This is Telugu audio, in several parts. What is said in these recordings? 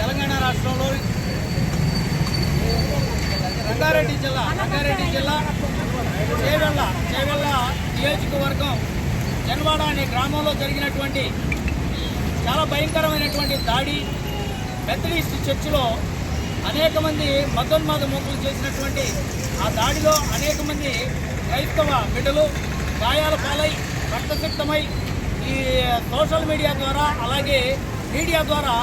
తెలంగాణ రాష్ట్రంలో రంగారెడ్డి జిల్లా రంగారెడ్డి జిల్లా చేవెళ్ళ చేవెళ్ళ నియోజకవర్గం జన్వాడ అనే గ్రామంలో జరిగినటువంటి చాలా భయంకరమైనటువంటి దాడి మెథడిస్ట్ చర్చిలో అనేక మంది మతోన్మాద మూకులు చేసినటువంటి ఆ దాడిలో అనేక మంది క్రైస్తవ బిడ్డలు గాయాల పాలై రక్తసిక్తమై ఈ సోషల్ మీడియా ద్వారా అలాగే మీడియా ద్వారా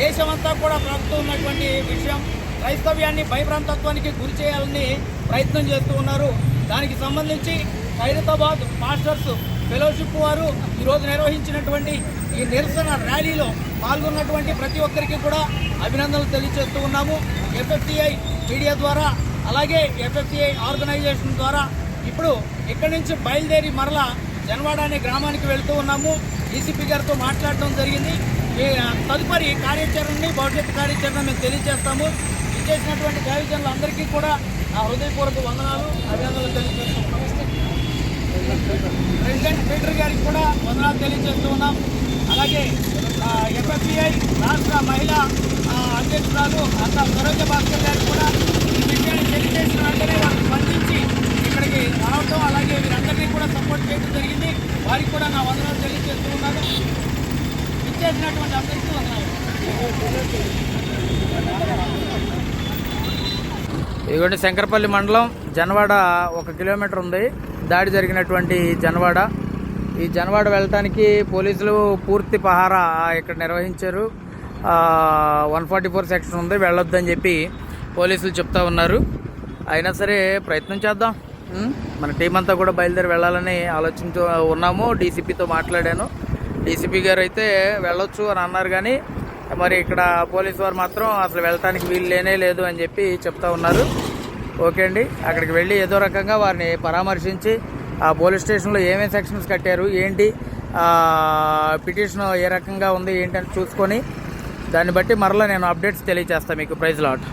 దేశమంతా కూడా ప్రభుత్వం ఉన్నటువంటి విషయం క్రైస్తవ్యాన్ని భయభ్రాంతత్వానికి గురి చేయాలని ప్రయత్నం చేస్తూ ఉన్నారు. దానికి సంబంధించి ఖైరతాబాద్ మాస్టర్స్ ఫెలోషిప్ వారు ఈరోజు నిర్వహించినటువంటి ఈ నిరసన ర్యాలీలో పాల్గొన్నటువంటి ప్రతి ఒక్కరికి కూడా అభినందనలు తెలియజేస్తూ ఉన్నాము. ఎఫ్ఎఫ్టీఐ మీడియా ద్వారా అలాగే ఎఫ్ఎఫ్సిఐ ఆర్గనైజేషన్ ద్వారా ఇప్పుడు ఇక్కడి నుంచి బయలుదేరి మరలా జనవాడ అనే గ్రామానికి వెళ్తూ ఉన్నాము. డీసీపీ గారితో మాట్లాడడం జరిగింది. ఈ తదుపరి కార్యాచరణని భవిష్యత్తు కార్యాచరణ మేము తెలియజేస్తాము. ఇచ్చేసినటువంటి గాయజనులు అందరికీ కూడా నా హృదయపూర్వక వందనాలు అభినందనలు తెలియజేస్తున్నాం ప్రెసిడెంట్ పీటర్ గారికి కూడా వందనాలు తెలియజేస్తూ ఉన్నాం. అలాగే ఎఫ్ఎఫ్ఐ రాష్ట్ర మహిళా అధ్యక్షురాలు అంత సరోజ భాస్కర్ గారికి కూడా ఈ విషయాన్ని తెలియజేసిన వెంటనే వారు స్పందించి ఇక్కడికి రావడం అలాగే వీరందరినీ కూడా సపోర్ట్ చేయడం జరిగింది వారికి కూడా నా వందనాలు తెలియజేస్తూ ఉన్నాను అందరికీ ఇదిగోండి శంకరపల్లి మండలం జనవాడ ఒక కిలోమీటర్ ఉంది. దాడి జరిగినటువంటి జనవాడ. ఈ జనవాడ వెళ్ళటానికి పోలీసులు పూర్తి పహారా ఇక్కడ నిర్వహించారు. వన్ ఫార్టీ ఫోర్ సెక్షన్ ఉంది వెళ్ళొద్దని చెప్పి పోలీసులు చెప్తా ఉన్నారు. అయినా సరే ప్రయత్నం చేద్దాం. మన టీం అంతా కూడా బయలుదేరి వెళ్ళాలని ఆలోచించు ఉన్నాము. డీసీపీతో మాట్లాడాను. డీసీపీ గారు అయితే వెళ్ళొచ్చు అని అన్నారు కానీ మరి ఇక్కడ పోలీసు వారు మాత్రం అసలు వెళ్ళటానికి వీలు లేనే లేదు అని చెప్పి చెప్తా ఉన్నారు. ఓకే అండి అక్కడికి వెళ్ళి ఏదో రకంగా వారిని పరామర్శించి ఆ పోలీస్ స్టేషన్లో ఏమేమి సెక్షన్స్ కట్టారు ఏంటి పిటిషన్ ఏ రకంగా ఉంది ఏంటని చూసుకొని దాన్ని బట్టి మరలా నేను అప్డేట్స్ తెలియజేస్తాను మీకు ప్రైజ్ లాట్.